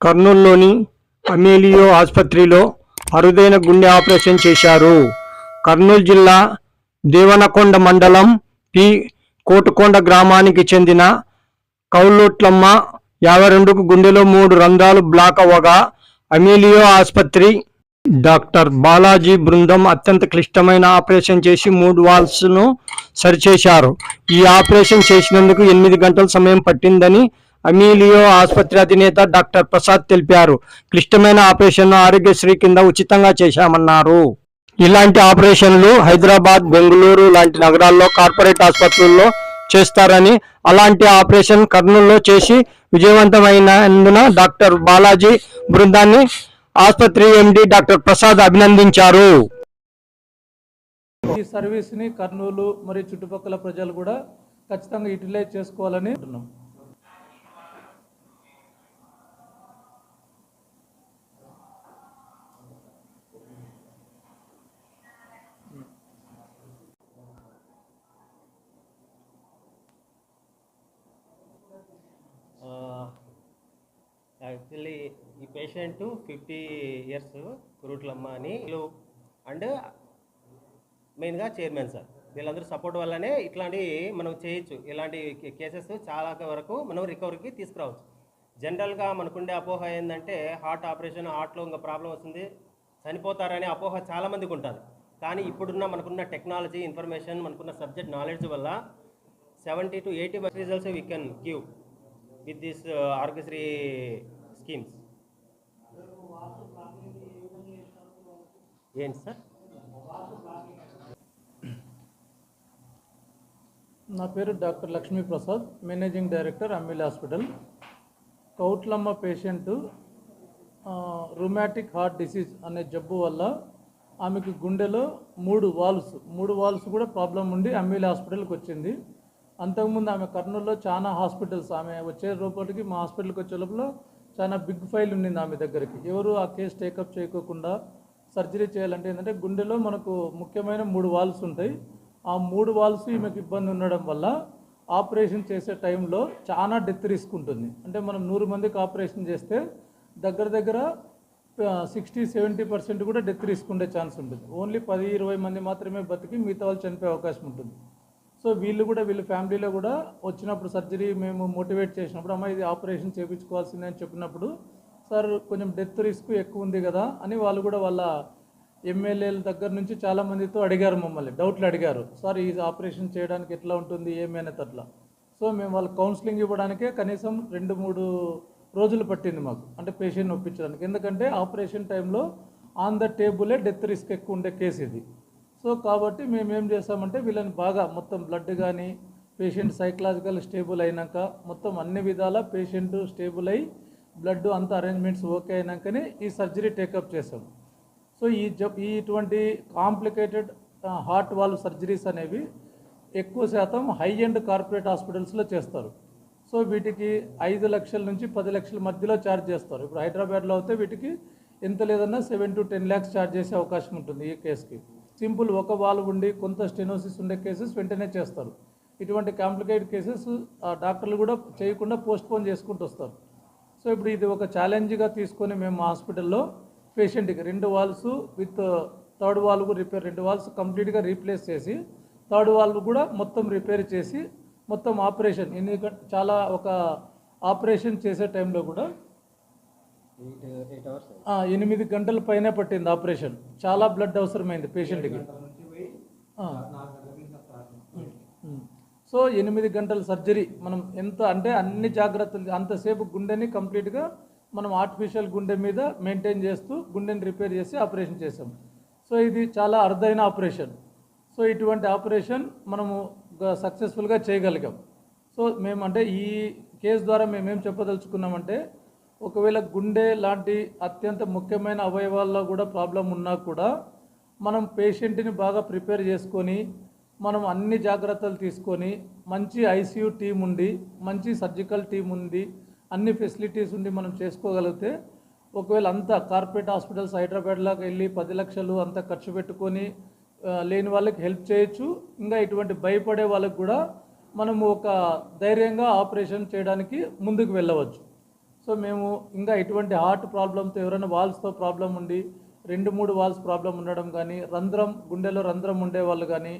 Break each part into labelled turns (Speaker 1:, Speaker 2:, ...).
Speaker 1: కర్నూలులోని అమేలియో ఆసుపత్రిలో అరుదైన గుండె ఆపరేషన్ చేశారు. కర్నూలు జిల్లా దేవనకొండ మండలం పి. కోటుకొండ గ్రామానికి చెందిన కౌలుట్లమ్మ యాభై రెండుకు గుండెలో మూడు రంధ్రాలు బ్లాక్ అవ్వగా అమేలియో ఆసుపత్రి డాక్టర్ బాలాజీ బృందం అత్యంత క్లిష్టమైన ఆపరేషన్ చేసి మూడు వాల్స్ను సరిచేశారు. ఈ ఆపరేషన్ చేసినందుకు ఎనిమిది గంటల సమయం పట్టిందని అమీలియో ఆసుపత్రి అధినేత డాక్టర్ ప్రసాద్ తెలిపారు. క్లిష్టమైన ఆపరేషన్ను ఆరోగ్యశ్రీ కింద ఉచితంగా చేశామన్నారు. ఇలాంటి ఆపరేషన్లు హైదరాబాద్ బెంగళూరు లాంటి నగరాల్లో కార్పొరేట్ ఆసుపత్రుల్లో చేస్తారని అలాంటి ఆపరేషన్ కర్నూలులో చేసి విజయవంతమైనందున డాక్టర్ బాలాజీ బృందాన్ని ఆసుపత్రి ఎండి డాక్టర్ ప్రసాద్ అభినందించారు.
Speaker 2: ఈ సర్వీస్ని కర్నూలు మరియు చుట్టుపక్కల ప్రజలు కూడా ఖచ్చితంగా యూటిలైజ్ చేసుకోవాలని
Speaker 3: యాక్చువల్లీ ఈ పేషెంట్ ఫిఫ్టీ ఇయర్స్ కురుట్లమ్మ అని వీళ్ళు అండ్ మెయిన్గా చైర్మన్ సార్. వీళ్ళందరూ సపోర్ట్ వల్లనే ఇట్లాంటి మనం చేయొచ్చు. ఇలాంటి కేసెస్ చాలా వరకు మనం రికవరీకి తీసుకురావచ్చు. జనరల్గా మనకుండే అపోహ ఏంటంటే హార్ట్ ఆపరేషన్ హార్ట్లో ఇంకా ప్రాబ్లం వస్తుంది చనిపోతారనే అపోహ చాలామందికి ఉంటుంది. కానీ ఇప్పుడున్న మనకున్న టెక్నాలజీ ఇన్ఫర్మేషన్ మనకున్న సబ్జెక్ట్ నాలెడ్జ్ వల్ల seventy to eighty results we can give with this Aarogyasri schemes. ఏంటి సార్?
Speaker 2: నా పేరు doctor Lakshmi Prasad managing director Ammil hospital. కౌట్లమ్మ patient rheumatic heart disease అనే జబ్బు వల్ల ఆమెకు గుండెలో మూడు వాల్స్ మూడు వాల్స్ కూడా ప్రాబ్లం ఉండి అమ్మిల్ హాస్పిటల్కి వచ్చింది. అంతకుముందు ఆమె కర్నూలులో చాలా హాస్పిటల్స్ ఆమె వచ్చే లోపలికి మా హాస్పిటల్కి వచ్చే లోపల చాలా బిగ్ ఫైల్ ఉండింది ఆమె దగ్గరికి. ఎవరు ఆ కేసు టేకప్ చేయకోకుండా సర్జరీ చేయాలంటే ఏంటంటే గుండెలో మనకు ముఖ్యమైన మూడు వాల్స్ ఉంటాయి. ఆ మూడు వాల్స్ ఈమెకు ఇబ్బంది ఉండడం వల్ల ఆపరేషన్ చేసే టైంలో చాలా డెత్ రిస్క్ ఉంటుంది. అంటే మనం నూరు మందికి ఆపరేషన్ చేస్తే దగ్గర దగ్గర సిక్స్టీ సెవెంటీ పర్సెంట్ కూడా డెత్ రిస్క్ ఉండే ఛాన్స్ ఉంటుంది. ఓన్లీ పది ఇరవై మంది మాత్రమే బతికి మిగతా వాళ్ళు చనిపోయే అవకాశం ఉంటుంది. సో వీళ్ళు కూడా వీళ్ళ ఫ్యామిలీలో కూడా వచ్చినప్పుడు సర్జరీ మేము మోటివేట్ చేసినప్పుడు అమ్మ ఇది ఆపరేషన్ చేయించుకోవాల్సిందే అని చెప్పినప్పుడు సార్ కొంచెం డెత్ రిస్క్ ఎక్కువ ఉంది కదా అని వాళ్ళు కూడా వాళ్ళ ఎమ్మెల్యేల దగ్గర నుంచి చాలా మందితో అడిగారు మమ్మల్ని డౌట్లు అడిగారు. సార్ ఈ ఆపరేషన్ చేయడానికి ఎట్లా ఉంటుంది ఏమైనా అట్లా. సో మేము వాళ్ళ కౌన్సిలింగ్ ఇవ్వడానికే కనీసం రెండు మూడు రోజులు పట్టింది మాకు అంటే పేషెంట్ ఒప్పించడానికి. ఎందుకంటే ఆపరేషన్ టైంలో ఆన్ ద టేబులే డెత్ రిస్క్ ఎక్కువ ఉండే కేసు ఇది. సో కాబట్టి మేము ఏం చేస్తామంటే వీళ్ళని బాగా మొత్తం బ్లడ్ కానీ పేషెంట్ సైకలాజికల్ స్టేబుల్ అయినాక మొత్తం అన్ని విధాల పేషెంట్ స్టేబుల్ అయ్యి బ్లడ్ అంత అరేంజ్మెంట్స్ ఓకే అయినాకనే ఈ సర్జరీ టేకప్ చేసాం సో ఈ జబ్ ఈ ఇటువంటి కాంప్లికేటెడ్ హార్ట్ వాల్వ్ సర్జరీస్ అనేవి ఎక్కువ శాతం హై ఎండ్ కార్పొరేట్ హాస్పిటల్స్లో చేస్తారు. సో వీటికి ఐదు లక్షల నుంచి పది లక్షల మధ్యలో ఛార్జ్ చేస్తారు. ఇప్పుడు హైదరాబాద్లో అయితే వీటికి ఎంత లేదన్నా seven to ten lakhs charge చేసే అవకాశం ఉంటుంది ఈ కేసుకి సింపుల్ ఒక వాల్ ఉండి కొంత స్టెనోసిస్ ఉండే కేసెస్ వెంటనే చేస్తారు. ఇటువంటి కాంప్లికేటెడ్ కేసెస్ ఆ డాక్టర్లు కూడా చేయకుండా పోస్ట్పోన్ చేసుకుంటూ వస్తారు. సో ఇప్పుడు ఇది ఒక ఛాలెంజ్గా తీసుకొని మేము హాస్పిటల్లో పేషెంట్కి రెండు walls with third wall repair రెండు వాల్స్ కంప్లీట్గా రీప్లేస్ చేసి థర్డ్ వాల్ కూడా మొత్తం రిపేర్ చేసి మొత్తం ఆపరేషన్ ఎందుకంటే చాలా ఒక ఆపరేషన్ చేసే టైంలో కూడా ఎనిమిది గంటల పైనే పట్టింది ఆపరేషన్. చాలా బ్లడ్ అవసరమైంది పేషెంట్కి. సో ఎనిమిది గంటల సర్జరీ మనం ఎంత అంటే అన్ని జాగ్రత్తలు అంతసేపు గుండెని కంప్లీట్గా మనం ఆర్టిఫిషియల్ గుండె మీద మెయింటైన్ చేస్తూ గుండెని రిపేర్ చేసి ఆపరేషన్ చేసాం సో ఇది చాలా అరుదైన ఆపరేషన్ సో ఇటువంటి ఆపరేషన్ మనము సక్సెస్ఫుల్గా చేయగలిగాం. సో మేము అంటే ఈ కేసు ద్వారా మేమేం చెప్పదలుచుకున్నామంటే ఒకవేళ గుండె లాంటి అత్యంత ముఖ్యమైన అవయవాల్లో కూడా ప్రాబ్లం ఉన్నా కూడా మనం పేషెంట్ని బాగా ప్రిపేర్ చేసుకొని మనం అన్ని జాగ్రత్తలు తీసుకొని మంచి ఐసీయూ టీం ఉండి మంచి సర్జికల్ టీం ఉంది అన్ని ఫెసిలిటీస్ ఉండి మనం చేసుకోగలిగితే ఒకవేళ అంత కార్పొరేట్ హాస్పిటల్స్ హైదరాబాద్లోకి వెళ్ళి పది లక్షలు అంత ఖర్చు పెట్టుకొని లేని వాళ్ళకి హెల్ప్ చేయొచ్చు. ఇంకా ఇటువంటి భయపడే వాళ్ళకి కూడా మనము ఒక ధైర్యంగా ఆపరేషన్ చేయడానికి ముందుకు వెళ్ళవచ్చు. సో మేము ఇంకా ఎటువంటి హార్ట్ ప్రాబ్లంతో ఎవరైనా వాల్స్తో ప్రాబ్లం ఉండి రెండు మూడు వాల్స్ ప్రాబ్లం ఉండడం కానీ రంధ్రం గుండెలో రంధ్రం ఉండేవాళ్ళు కానీ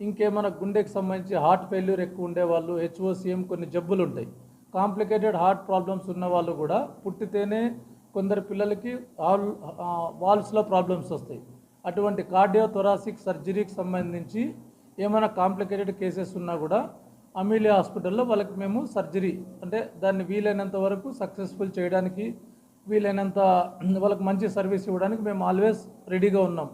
Speaker 2: ఇంకేమైనా గుండెకి సంబంధించి హార్ట్ ఫెయిల్యూర్ ఎక్కువ ఉండేవాళ్ళు హెచ్ఓసిఎం కొన్ని జబ్బులు ఉంటాయి. కాంప్లికేటెడ్ హార్ట్ ప్రాబ్లమ్స్ ఉన్న వాళ్ళు కూడా పుట్టితేనే కొందరు పిల్లలకి ఆల్ వాల్స్లో ప్రాబ్లమ్స్ వస్తాయి. అటువంటి కార్డియో థొరాసిక్ సర్జరీకి సంబంధించి ఏమైనా కాంప్లికేటెడ్ కేసెస్ ఉన్నా కూడా అమీలియా హాస్పిటల్లో వాళ్ళకి మేము సర్జరీ అంటే దాన్ని వీలైనంత వరకు సక్సెస్ఫుల్ చేయడానికి వీలైనంత వాళ్ళకి మంచి సర్వీస్ ఇవ్వడానికి మేము ఆల్వేస్ రెడీగా ఉన్నాం.